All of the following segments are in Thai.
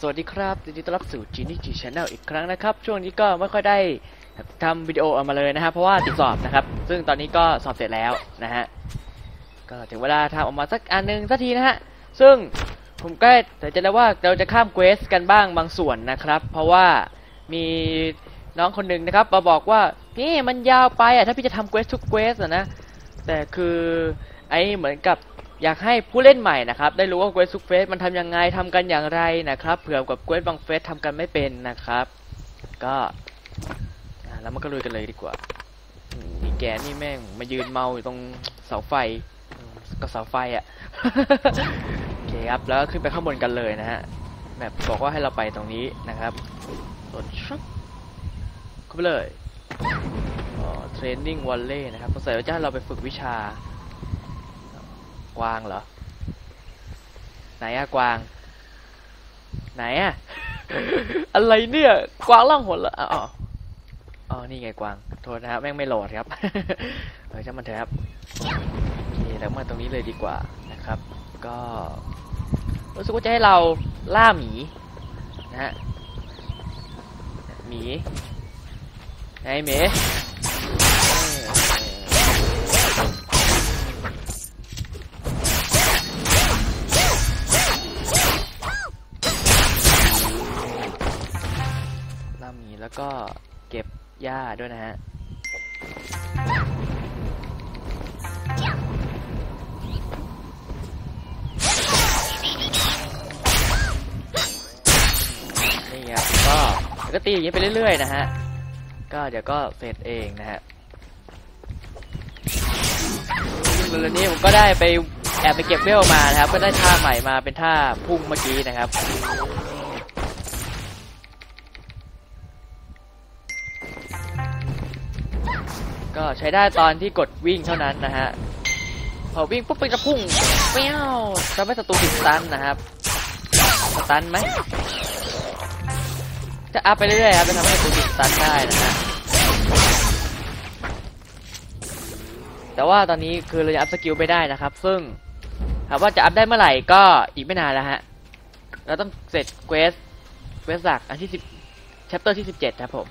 สวัสดีครับยินดีต้อนรับสู่ Genie G Channel อีกครั้งนะครับ ช่วงนี้ก็ไม่ค่อยได้ทำวิดีโอออกมาเลยนะครับ เพราะว่าติดสอบนะครับ ซึ่งตอนนี้ก็สอบเสร็จแล้วนะฮะ ก็ถึงเวลาทำออกมาสักอันหนึงสักทีนะฮะ ซึ่งผมก็แต่จะได้ว่าเราจะข้ามเควสกันบ้างบางส่วนนะครับ เพราะว่ามีน้องคนหนึ่งนะครับมาบอกว่าพี่มันยาวไปอะถ้าพี่จะทำเควสทุกเควสอะนะ แต่คือไอ้เหมือนกับ อยากให้ผู้เล่นใหม่นะครับได้รู้ว่าเควสทุกเฟสมันทำยังไงทำกันอย่างไรนะครับเผื่อกับเควสบางเฟสทำกันไม่เป็นนะครับ ก็แล้วมันก็ลุยกันเลยดีกว่าอืมมีแกนี่แม่งมายืนเมาอยู่ตรงเสาไฟก็เสาไฟอะ่ะโอเคครับแล้วขึ้นไปข้างบนกันเลยนะฮะแบบบอกว่าให้เราไปตรงนี้นะครับส่วนชับเข้าไปเลยเทรนนิ่งวอลเล่นะครับสงสัยว่าจะให้เราไปฝึกวิชา กวางเหรอ ไหนอะกวาง ไหนอะอะไรเนี่ย กวางล่องหนเหรออ๋ออ๋อนี่ไงกวาง โทษนะครับแม่งไม่โหลดครับเฮ้ยช่างมันเถอะครับโอเคแล้วมาตรงนี้เลยดีกว่านะครับ ก็รู้สึกว่าจะให้เราล่าหมีนะฮะหมีไงหมี แล้วก็เก็บหญ้าด้วยนะฮะนี่ครับก็ก็ตีอย่างนี้ไปเรื่อยๆนะฮะก็เดี๋ยวก็เสร็จเองนะฮะซึ่งเร็วนี้ผมก็ได้ไปแอบไปเก็บเวลมานะครับ ก็ได้ท่าใหม่มาเป็นท่าพุ่งเมื่อกี้นะครับ ก็ใช้ได้ตอนที่กดวิ่งเท่านั้นนะฮะ พอวิ่งปุ๊บมันจะพุ่งเปี้ยวทำให้ศัตรูติดตันนะครับสตันไหมจะอัพไปเรื่อยๆครับจะทำให้ศัตัวติดตันได้นะฮะแต่ว่าตอนนี้คือเรายังอัพสกิลไม่ได้นะครับ ซึ่งถามว่าจะอัพได้เมื่อไหร่ก็อีกไม่นานแล้วฮะ เราต้องเสร็จเควสเควสหลักอันที่สิบแชปเตอร์ที่สิบเจ็ดครับผม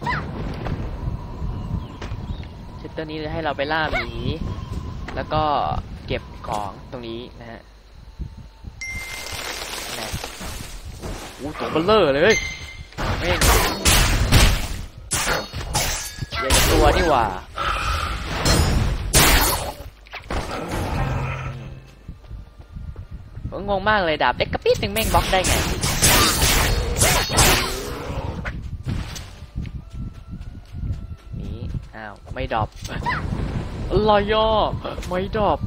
ชปเตอร์นี้จะให้เราไปล่าหมี แล้วก็เก็บของตรงนี้นะฮะนะโอ้ตัวเบลเลอร์เลยแม่งใหญ่าตัวนี่หว่าผมงงมากเลยดาบเล็กกระปิดหนึ่งแม่งบล็อกได้ไง นี่ อ้าว ไม่ดรอปอะไรย่อไม่ดรอป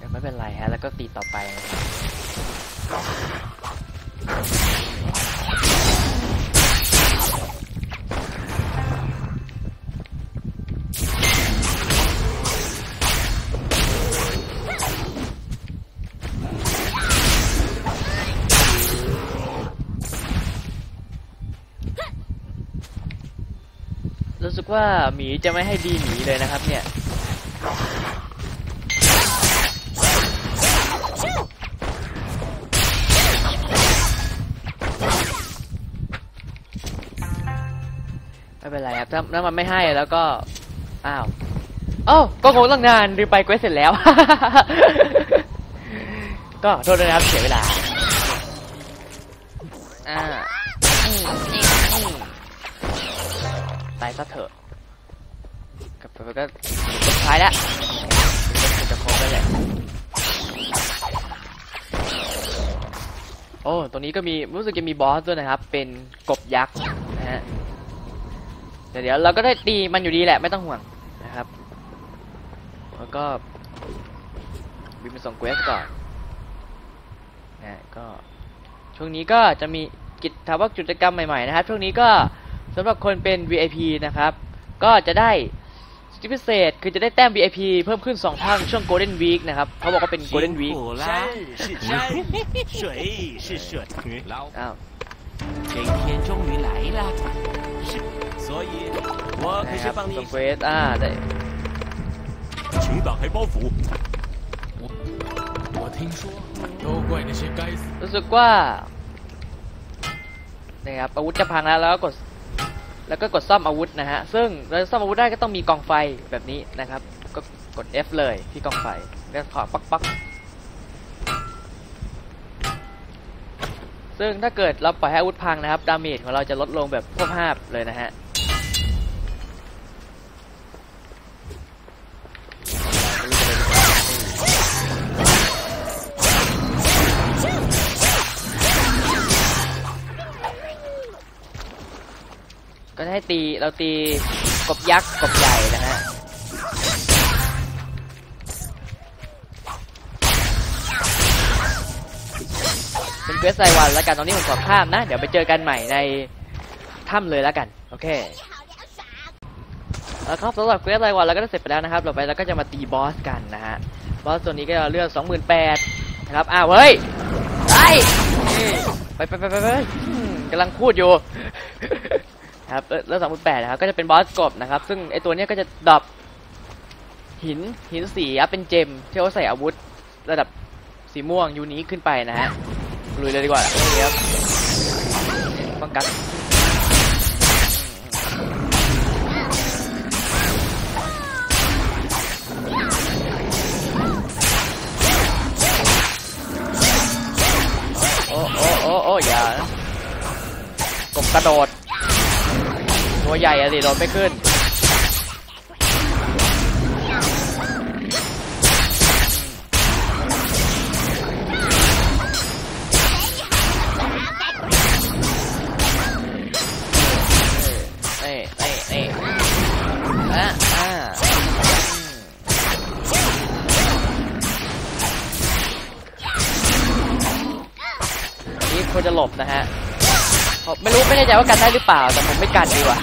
ยังไม่เป็นไรฮะ แล้วก็ตีต่อไปนะครับ ว่าหมีจะไม่ให้ดีหมีเลยนะครับเนี่ยไม่เป็นไรครับถ้าถ้ามันไม่ให้แล้วก็ อ้าวโอ้าก็คงตั้งนานลืมไปเควสเสร็จแล้ว ก็ขอโทษด้วยนะครับเสียเวลาอ่าอืมอืมตายซะเถอะ มันก็สุดท้ายแล้วจะจะครบแล้วแหละโอ้ตรงนี้ก็มีรู้สึกจะมีบอสด้วยนะครับ เป็นกบยักษ์นะฮะเดี๋ยวเราก็ได้ตีมันอยู่ดีแหละไม่ต้องห่วงนะครับ แล้วก็บินไปส่งเควสก่อนนะก็ช่วงนี้ก็จะมีกิจวัตรกิจกรรมใหม่ๆนะครับ ช่วงนี้ก็สำหรับคนเป็น VIP นะครับ ก็จะได้ ทธิพิเศษ คือจะได้แต้ม VIP เพิ่มขึ้น 2 เท่าในช่วง Golden Week นะครับ เขาบอกว่าเป็น Golden 辛 Week 苦啦！是山是水是水，老 อ้าว 这一天终于来了，是，所以我可 นะค 是 รับ 帮你 ส่งเควสอ่าได้ 请打开包袱。我听说，都怪那些该死 รู้สึกว่า นะครับอาวุธจะพังแล้วแล้วก็กด แล้วก็กดซ่อมอาวุธนะฮะ ซึ่งเราจะซ่อมอาวุธได้ก็ต้องมีกองไฟแบบนี้นะครับ ก็กด F เลยที่กองไฟ แล้วถอดปักปักซึ่งถ้าเกิดเราปล่อยให้อาวุธพังนะครับ ดาเมจของเราจะลดลงแบบพวบภาพเลยนะฮะ ให้ตีเราตีกบยักษ์กบใหญ่นะฮะเป็นเวสรายวันแล้วกันตอนนี้ผมขอข้ามนะ เดี๋ยวไปเจอกันใหม่ในถ้ำเลยแล้วกัน โอเคแล้วครับสำหรับเวสรายวันเราก็ได้เสร็จไปแล้วนะครับต่อไปเราก็จะมาตีบอสกันนะฮะบอสตัวนี้ก็เลือก28,000นะครับอ้าวเฮ้ยไปไปไปไปไปกำลังพูดอยู่ ครับเลือก28,000นะครับก็จะเป็นบอสกบนะครับ ซึ่งไอตัวเนี้ยก็จะดรอปหินหินสีอัพเป็นเจมที่เอาใส่อาวุธ ระดับสีม่วงยูนี้ขึ้นไปนะฮะลุยเลยดีกว่านี่ครับป้องกันโอ้โอ้โอ้โอ้อย่ากบกระโดด ตัวใหญ่อะดิโดดไม่ขึ้น เอ้ยเอ้ยเอ้ยอะอ่าอันนี้ควรจะหลบนะฮะผมไม่รู้ไม่แน่ใจว่ากันได้หรือเปล่า แต่ผมไม่กันดีกว่า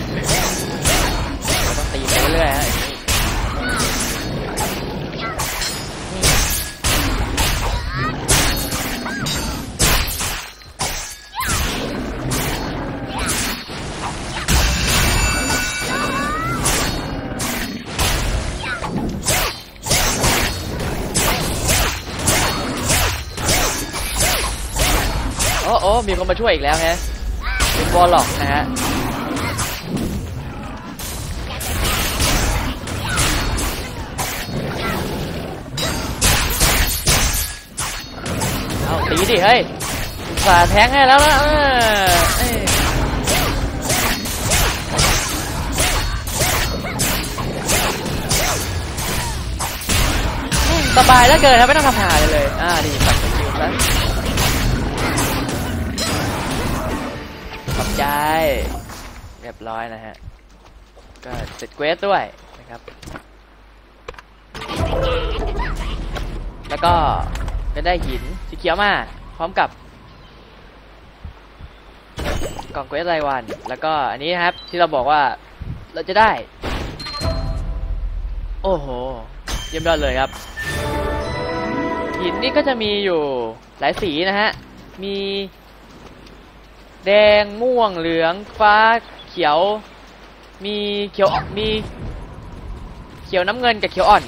เรื่อยๆฮะโอ้โอ้มีคนมาช่วยอีกแล้วฮะเป็นวอลล็อกนะฮะ ดิเฮ้ยสาแทงให้แล้วนะเฮ้ยสบายแล้วเกินครับไม่ต้องทำหาเลยเลย อ่าดีปัดสกิลซะขอบใจ เรียบร้อยนะฮะ ก็เสร็จเควสด้วยนะครับ แล้วก็จะได้หินสีเขียวมาพ ร้อมกับกล่องเควสรายวัน แล้วก็อันนี้นะครับที่เราบอกว่าเราจะได้ โอ้โห เยี่ยมยอดเลยครับ หินนี่ก็จะมีอยู่หลายสีนะฮะ มีแดงม่วงเหลืองฟ้าเขียว มีเขียวมีเขียวน้ำเงินกับเขียวอ่อน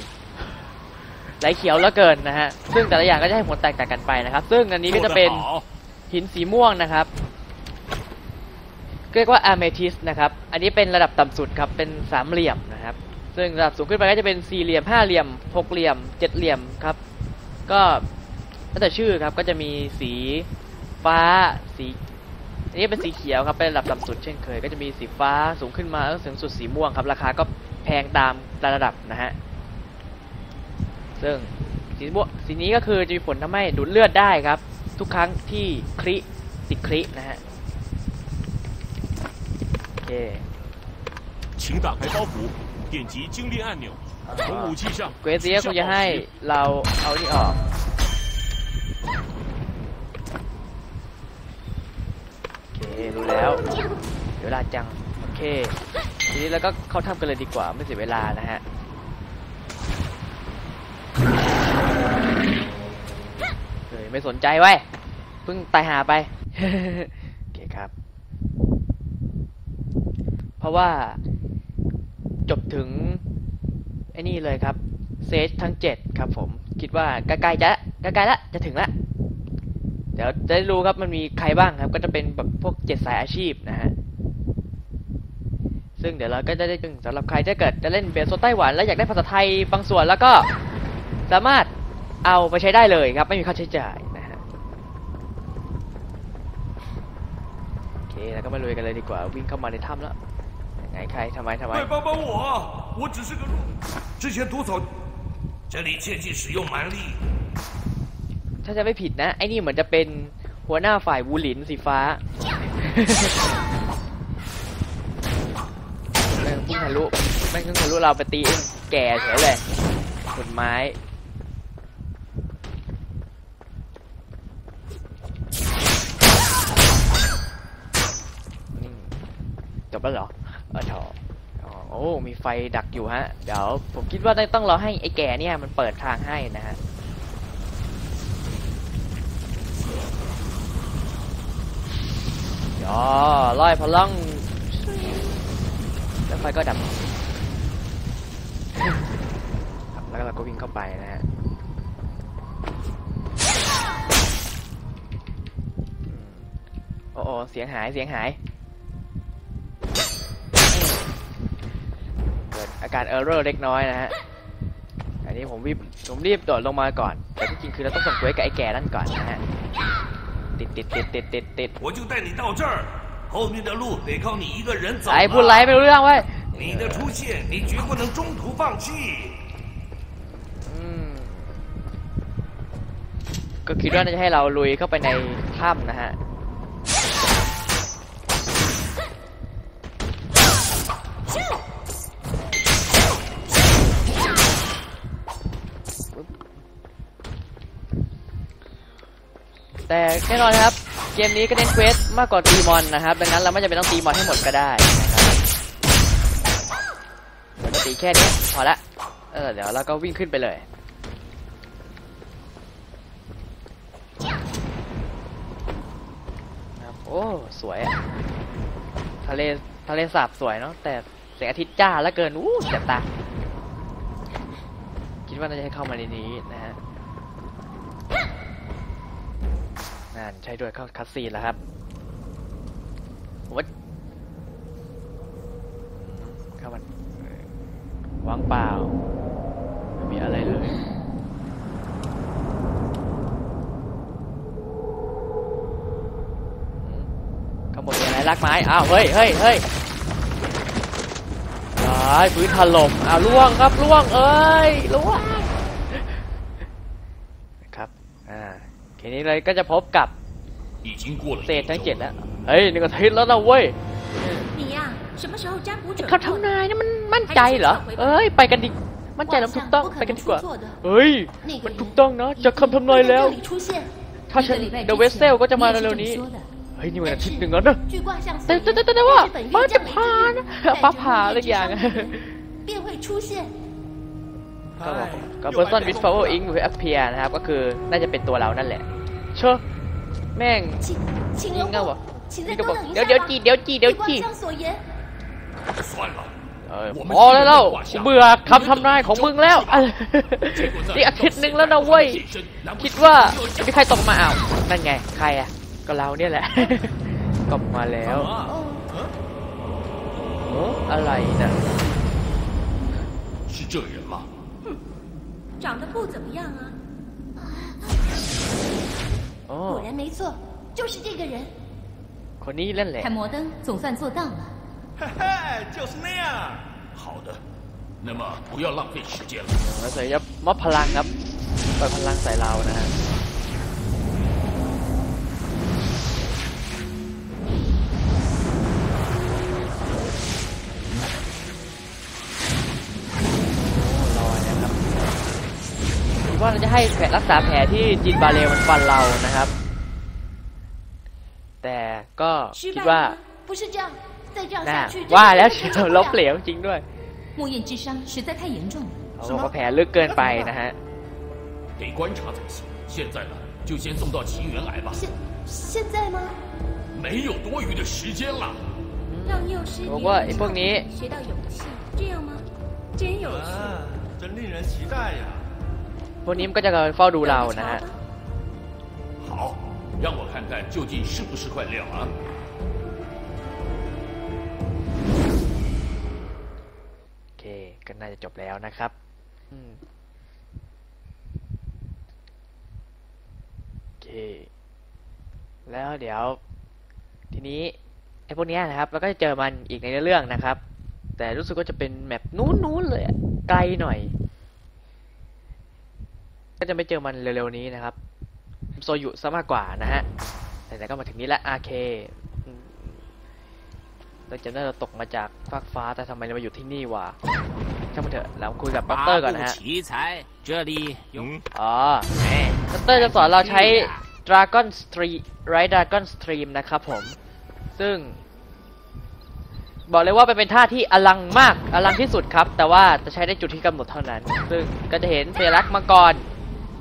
ไหลเขียวแล้วเกินนะฮะซึ่งแต่ละอย่างก็จะให้ผลแตกต่างกันไปนะครับ ซึ่งอันนี้ก็จะเป็นหินสีม่วงนะครับเรียกว่าอะเมทิสนะครับ อันนี้เป็นระดับต่ำสุดครับ เป็นสามเหลี่ยมนะครับ ซึ่งระดับสูงขึ้นไปก็จะเป็นสี่เหลี่ยมห้าเหลี่ยมหกเหลี่ยมเจ็ดเหลี่ยมครับ ก็แล้วแต่ชื่อครับก็จะมีสีฟ้าสีอันนี้เป็นสีเขียวครับ เป็นระดับต่ำสุดเช่นเคย ก็จะมีสีฟ้าสูงขึ้นมาแล้วสูงสุดสีม่วงครับ ราคาก็แพงตามแต่ระดับนะฮะ ซึ่งสีม่วงสีนี้ก็คือจะมีผลทำให้ดูดเลือดได้ครับ ทุกครั้งที่คลิติดคลินะฮะ โอเค 请打开包袱，点击精力按钮，从武器上 เกรเซียคุณจะให้เราเอานี่ออก โอเค รู้แล้ว เดี๋ยวเวลาจัง โอเค ทีนี้เราก็เข้าทำกันเลยดีกว่า ไม่เสียเวลานะฮะ ไม่สนใจไว้เพิ่งตายหาไปโอเคครับ เพราะว่าจบถึงไอ้นี่เลยครับเซจทั้ง 7 ครับผมคิดว่าใกล้ๆจะใกล้ๆละจะถึงละแต่ดี๋ยวจะได้รู้ครับมันมีใครบ้างครับ ก็จะเป็นแบบพวกเจ็ดสายอาชีพนะฮะซึ่งเดี๋ยวเราก็จะได้ดึงสำหรับใครถ้าเกิดจะเล่นเบสโซไต้หวันแล้วอยากได้ภาษาไทยบางส่วนแล้วก็สามารถเอาไปใช้ได้เลยครับ ไม่มีค่าใช้จ่ายนะฮะ โอเค แล้ว ก็มาลุยกันเลยดีกว่า วิ่งเข้ามาในถ้ำแล้วยังไงใครทำไมทำไม 快帮帮我啊！我只是个路，之前毒草，这里切忌使用蛮力。 ถ้าจะไม่ผิดนะ ไอ้นี่เหมือนจะเป็นหัวหน้าฝ่ายวูหลินสีฟ้า แม่งพุ่งทะลุแม่งพุ่งทะลุเราไปตีเองแก่เฉยเลยขนไม้ บแล้วเหรอเออถอโอ้มีไฟดักอยู่ฮะ เดี๋ยวผมคิดว่าต้องรอให้ไอ้แก่เนี่ยมันเปิดทางให้นะฮะอ๋อร้อยพลัง แล้วไฟก็ดับ แล้วเราก็วิ่งเข้าไปนะฮะโอ้โอเสียงหาย เสียงหาย กิดอาการเออร์เรอร์เล็กน้อยนะฮะ อันนี้ผมรีบผมรีบโดดลงมาก่อน แต่ที่จริงคือเราต้องส่งตัวให้กับไอ้แก่นั่นก่อนนะฮะ ติดติดติดติดติดติด 我就带你到这儿，后面的路得靠你一个人走 ไอ้พูดไร 了。 ไม่รู้เรื่องเว้ย 你的出现，你绝不能中途放弃。 อืมก็คิดว่าน่าจะให้เราลุยเข้าไปในถ้ำนะฮะ แต่แน่นอนครับ เกมนี้ก็เน้นเควสมากกว่าตีมอนนะครับ ดังนั้นเราไม่จำเป็นต้องตีมอนให้หมดก็ได้นะครับเดี๋ยวตีแค่นี้พอละ เออเดี๋ยวเราก็วิ่งขึ้นไปเลยครับโอ้สวยอะทะเลทะเลสาบสวยเนาะแต่แสงอาทิตย์จ้าแล้วเกินอู้เจ็บตาคิดว่าน่าจะให้เข้ามาในนี้นะฮะ นั่นใช่ด้วยเข้าคัสซีนแล้วครับว่าอืมเข้ามันว่างเปล่า ไม่มีอะไรเลยข้างบนมีอะไรลากไม้ อ้าว เฮ้ยเฮ้ยเฮ้ยร้ายพื้นถล่มอ้าวล่วงครับล่วง เอ้ยล่วงครับ อ่า ทีนี้เลยก็จะพบกับเศษทั้งเจ็ดแล้วเฮ้ยนี่ก็ทิศแล้วนะเว้ยเขาทำนายนี่มันมั่นใจเหรอเอ้ยไปกันดิมั่นใจแล้วถูกต้องไปกันดีกว่าเฮ้ยมันถูกต้องนะจะคำทำนายแล้วถ้าฉันเดอะเวสเซลก็จะมาเร็วนี้เฮ้ยนี่วันอาทิตย์หนึ่งแล้วนะแต่แต่แต่แต่ว่ามันจะผ่านฟ้าผ่าอะไรอย่างเงี้ย ก็เพอร์สันวิ power ink will appear นะครับ ก็คือน่าจะเป็นตัวเรานั่นแหละเชอะแม่งยิงเงาอะนี่ก็บอกเดี๋ยวเดี๋ยวจีเดี๋ยวจีเดี๋ยวจีพอแล้วเล่าเบื่อคำทำนายของมึงแล้วนี่อาทิตย์นึงแล้วนะเว้ย คิดว่าจะมีใครตกมาอ้าวนั่นไง ใครอะ ก็เราเนี่ยแหละก็มาแล้วอะไรนะ 长得不怎么样啊。 โอ้ 果然没错，就是这个人。 คนนี้เล่นแหละ 摩登总算做到了。嘿嘿，就是那样。好的，那么不要浪费时间了。 แล้วใส่ยับมอบพลังครับปล่อยพลังใส่เรานะฮะ ว่าเราจะให้แผลรักษาแผลที่จินบาเลวมันฟันเรานะครับ แต่ก็คิดว่า 不是这样，再这样 น่า 下去， ว่าแล้วเชียวลบเหลวจริงด้วย 木印之伤实在太严重了。 เขาบอกว่าแผลลึกเกินไปนะฮะ 得观察才行。现在呢，就先送到奇缘来吧，现现在吗？没有多余的时间了。让幼师 บอกว่าไอ้พวกนี้ 学到勇气，这样吗？真有趣。啊，真令人期待呀！ พวกนี้มันก็จะเฝ้าดูเรานะฮะ 好， 让我看看究竟是不是块料啊！ โอเค ก็น่าจะจบแล้วนะครับ อืม โอเค แล้วเดี๋ยว ทีนี้ไอ้พวกเนี้ยนะครับเราก็จะเจอมันอีกในเรื่องนะครับ แต่รู้สึกว่าจะเป็นแมปนู้นๆเลยอะไกลหน่อย ก็จะไม่เจอมันเร็วๆนี้นะครับโซยุซะมากกว่านะฮะแต่ก็มาถึงนี้แล้วโอเคเราจะได้เรตกมาจากฟากฟ้าแต่ทำไมเรามาอยู่ที่นี่วะช่างมันเถอะเราคุยกับบัตเตอร์ก่อนนะฮะอ๋อปัตเตอร์จะสอนเราใช้ Dragon Stream ไร Dragon Stream นะครับผม ซึ่ง บอกเลยว่าเป็นท่าที่อลังมาก อลังที่สุดครับ แต่ว่าจะใช้ได้จุดที่กำหนดเท่านั้น ซึ่งก็จะเห็นเซญลักมังกร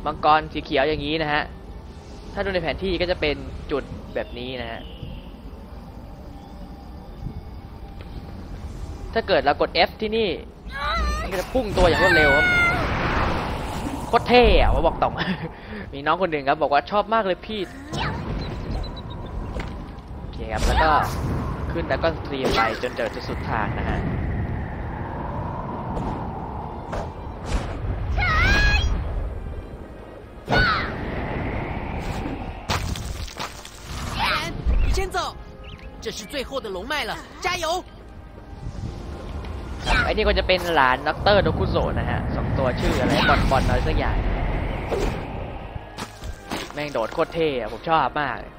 มังกรสีเขียวอย่างนี้นะฮะ ถ้าดูในแผนที่ก็จะเป็นจุดแบบนี้นะฮะ ถ้าเกิดเรากด F ที่นี่มันจะพุ่งตัวอย่างรวดเร็วครับโคตรเท่อะว่าบอกตรงมีน้องคนหนึ่งครับ บอกว่าชอบมากเลยพี่โอเคครับ แล้วก็ขึ้นแล้วก็สตรียมไปจนเจอจุดสุดทางนะฮะ 先走，这是最后的龙脉了，加油！ ครับไอ้นี่ก็จะเป็นหลานด็อกเตอร์โดคุโซะนะฮะสองตัวชื่ออะไรบอลบอลอะไรสักอย่าง แม่งโดดโคตรเท่อะผมชอบมากเลย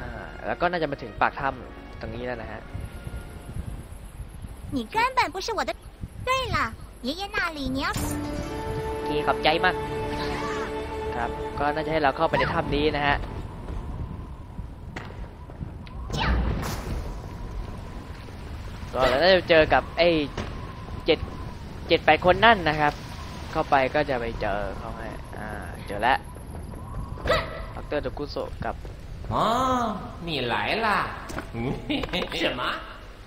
อ่าแล้วก็น่าจะมาถึงปากถ้ำตรงนี้แล้วนะฮะ 你根本不是我的。对了，爷爷那里你要 โอเคขอบใจมาก ครับ ก็น่าจะให้เราเข้าไปในถ้ำนี้นะฮะ ก็แล้วน่าจะเจอกับไอ้เจ็ดเจ็ดแปดคนนั่นนะครับ เข้าไปก็จะไปเจอเขาให้อ่า เจอแล้วดรโดกุโซะกับ 哦，你来啦！嗯，什么？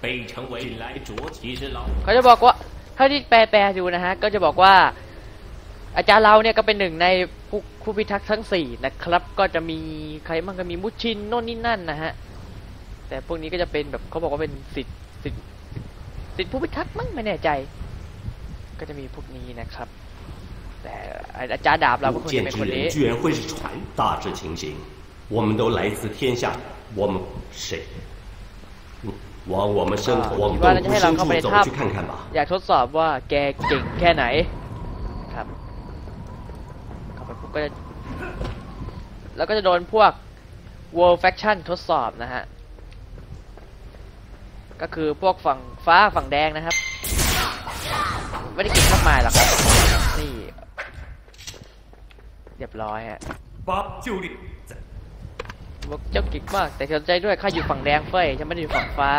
被称为来着，其实老 เขาจะบอกว่าถ้าที่แปลแปลๆดูนะฮะ ก็จะบอกว่า อาจารย์เราเนี่ยก็เป็นหนึ่งในผู้ผู้พิทักษ์ทั้งสี่นะครับ ก็จะมีใครบ้างก็มีมุชินโน่นนี่นั่นนะฮะ แต่พวกนี้ก็จะเป็นแบบเขาบอกว่าเป็นสิทธิ์สิทธิ์สิทธิ์ผู้พิทักษ์มั้งไม่แน่ใจ ก็จะมีพวกนี้นะครับ แต่อาจารย์ดาบเราก็ 不 ควรจะ 见 เป็น 之 คนนี้ 人居然会是船，大致情形，我们都来自天下，我们谁？嗯往我们身啊往คิดว่า 洞 เราจะ 窟 ให้เรา 深 เข้า 处 ไปใน 走 ถ้ 去看看吧。 ำอยากทดสอบว่าแกเก่งแค่ไหน ็จะแล้วก็จะโดนพวก world faction ทดสอบนะฮะ ก็คือพวกฝั่งฟ้าฝั่งแดงนะครับ ไม่ได้กินมากมายหรอกครับ นี่ เรียบร้อยฮะบ๊อบจูดิบอกเจ้ากิกมาก แต่สนใจด้วยข้าอยู่ฝั่งแดงเฟ้ยฉันไม่ได้อยู่ฝั่งฟ้า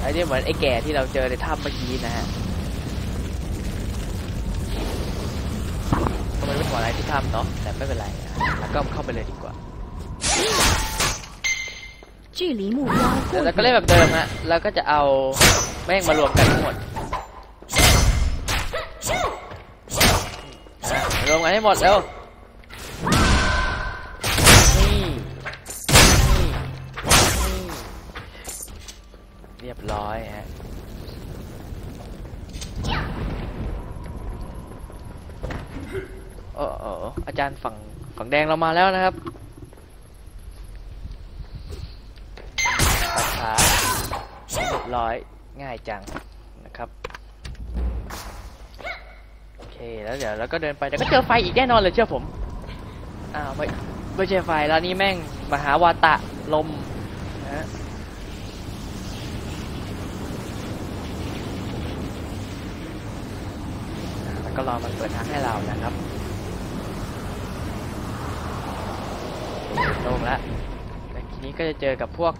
ไอ้นี่เหมือนไอ้แก่ที่เราเจอในถ้ำเมื่อกี้นะฮะก็ไม่เป็นหัวอะไรที่ถ้ำเนาะแต่ไม่เป็นไรแล้วก็เข้าไปเลยดีกว่าแล้วก็เล่นแบบเดิมฮะแล้วก็จะเอาแม่งมารวมกันทั้งหมดรวมกันให้หมดแล้ว เรียบร้อยฮะโอ้โอ้อาจารย์ฝั่งฝั่งแดงเรามาแล้วนะครับตัดขาเรียบร้อยง่ายจังนะครับ โอเคแล้วเดี๋ยวเราก็เดินไปเดี๋ยวก็เจอไฟอีกแน่นอนเลยเชื่อผม อ้าวไม่ไม่ใช่ไฟแล้วนี่แม่งมหาวาตะลม็รอมันเปิดทางให้เรานะครับลงแล้วแต่ทีนี้ก็จะเจอกับพวก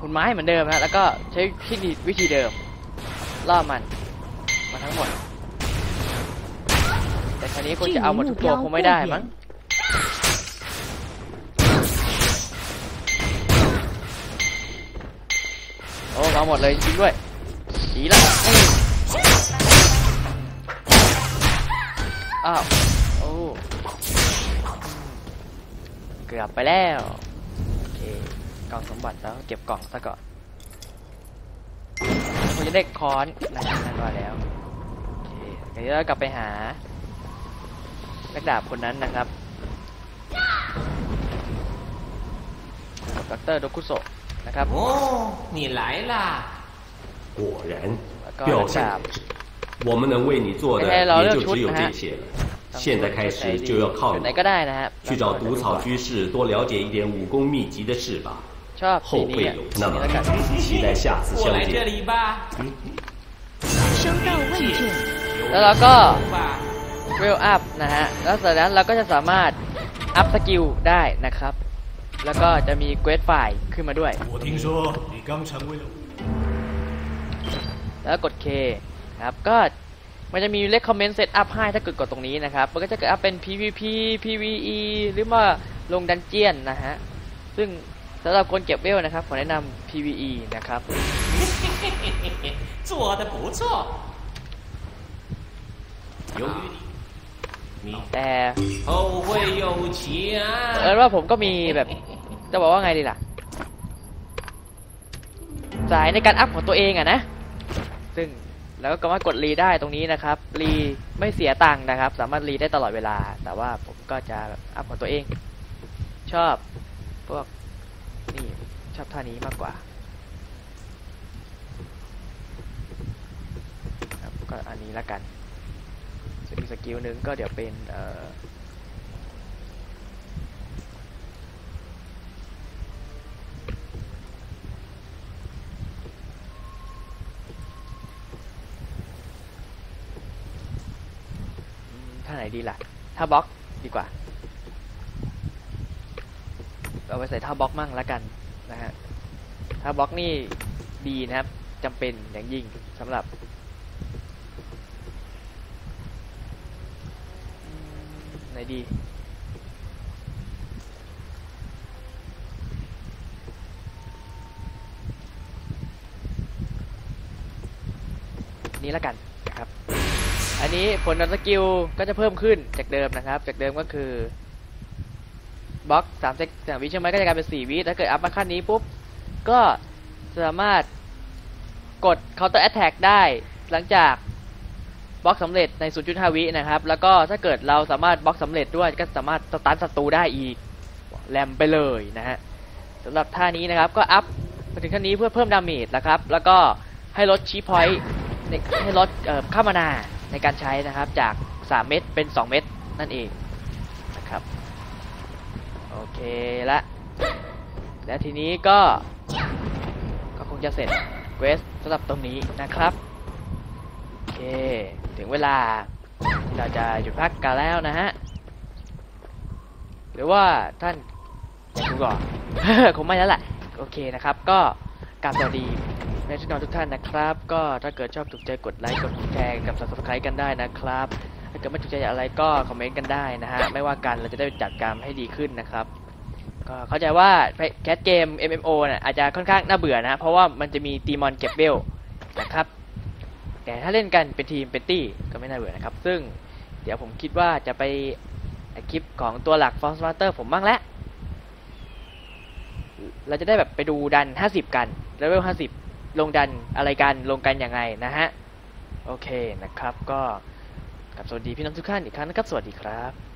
หุ่นไม้เหมือนเดิมนะแล้วก็ใช้ที่วิธีเดิมล่อมันมาทั้งหมด แต่ทีนี้คุจะเอาหมดทุกตัวคงไม่ได้มั้งโอ้มาหมดเลยจริงด้วยดีแล้ว อ้าวโอ้เกือบไปแล้วโอเคกล่องสมบัติแล้วเก็บกล่องซะก่อนผมจะได้ค้อนนะนั่นว่าแล้วโอเคเดี๋ยวเรากลับไปหานักดาบคนนั้นนะครับดรโดคุโซะนะครับ 哦，你来啦！果然高，表冷现下 我们能为你做的哎老也就只有六出呢这些了。现在开始就要靠 จุดไหน 你 ก็ได้นะฮะ 去找毒草居士多了解一点武功秘籍的事吧。 ชอบสี 后 นี้ 会 อ่ะ 有， สี 那么 นี้แล้วกัน 期待下次过相来这见。里吧，收到问卷， แล้วเราก็ 吧。 เวลอัพนะฮะ แล้วจากนั้นเราก็จะสามารถอัพสกิลได้นะครับ แล้วก็จะมีเกรดไฟล์ขึ้นมาด้วย 我听说你刚成为了 แล้วกด K ครับ ก็มันจะมี recommend set up ให้ถ้าเกิดกดตรงนี้นะครับ มันก็จะเกิดอัพเป็น PVP PVE หรือว่าลงดันเจียนนะฮะ ซึ่งสำหรับคนเก็บเวลนะครับ ขอแนะนำ PVE นะครับ 做的不错。由于你，你 แต่ 后会有期 เออ 啊！ ว่าผมก็มีแบบ จะบอกว่าไงดีล่ะ สายในการอัพของตัวเองอะนะ ซึ่ง แล้วก็สามารถกดรีได้ตรงนี้นะครับ รีไม่เสียตังค์นะครับ สามารถรีได้ตลอดเวลา แต่ว่าผมก็จะอัพของตัวเอง ชอบพวกนี่ชอบท่านี้มากกว่าก็อันนี้ละกันส่วนอีกสกิลหนึ่งก็เดี๋ยวเป็นเอ่อ อืมท่า ไหนดีล่ะ ถ้าบล็อกดีกว่า เอาไปใส่ท่าบล็อกมั่งแล้วกันนะฮะถ้าบล็อกนี่ดีนะครับจำเป็นอย่างยิ่งสำหรับไหนดีนี้แล้วกัน นะครับอันนี้ผลของสกิลก็จะเพิ่มขึ้นจากเดิมนะครับ จากเดิมก็คือบล็อกสามเซกสามวิใช่ไหมก็จะกลายเป็นสี่วิถ้าเกิดอัพมาขั้นนี้ปุ๊บ ก็สามารถกด counter attack ได้หลังจากบล็อกสำเร็จใน 0.5 วินะครับ แล้วก็ถ้าเกิดเราสามารถบล็อกสำเร็จด้วยก็สามารถสตันศัตรูได้อีกแรมไปเลยนะฮะสำหรับท่านี้นะครับก็อัพมาถึงขั้นนี้เพื่อเพิ่มดาเมจนะครับ แล้วก็ให้ลดชีพอยต์ให้ลดเอ่อค่ามานา ในการใช้นะครับจาก 3 เม็ดเป็น 2 เม็ดนั่นเองนะครับโอเคละและทีนี้ก็ก็คงจะเสร็จเควสสำหรับตรงนี้นะครับโอเคถึงเวลาที่เราจะหยุดพักกันแล้วนะฮะหรือว่าท่านดูก่อน คงไม่แล้วแหละโอเคนะครับ ก็กราบสวัสดี แม่พี่นองทุกท่านนะครับ ก็ถ้าเกิดชอบถูกใจกดไลค์กดแชร์กับ subscribe กันได้นะครับถ้าเกิดไม่ถูกใจอะไรก็คอมเมนต์กันได้นะฮะไม่ว่ากันเราจะได้จัดการให้ดีขึ้นนะครับก็เข้าใจว่าแคสเกม MMO เนี่ยอาจจะค่อนข้างน่าเบื่อนะ เพราะว่ามันจะมีตีมอนเก็บเวลนะครับ แต่ถ้าเล่นกันเป็นทีมเป็นตี้ก็ไม่น่าเบื่อนะครับ ซึ่งเดี๋ยวผมคิดว่าจะไปคลิปของตัวหลัก f o r c e Master ผมบ้างแล้ว เราจะได้แบบไปดูดัน 50 กันเลเวล50 ลงดันอะไรกันลงกันยังไงนะฮะ โอเคนะครับก็กับสวัสดีพี่น้องทุกท่านอีกครั้งนะครับ สวัสดีครับ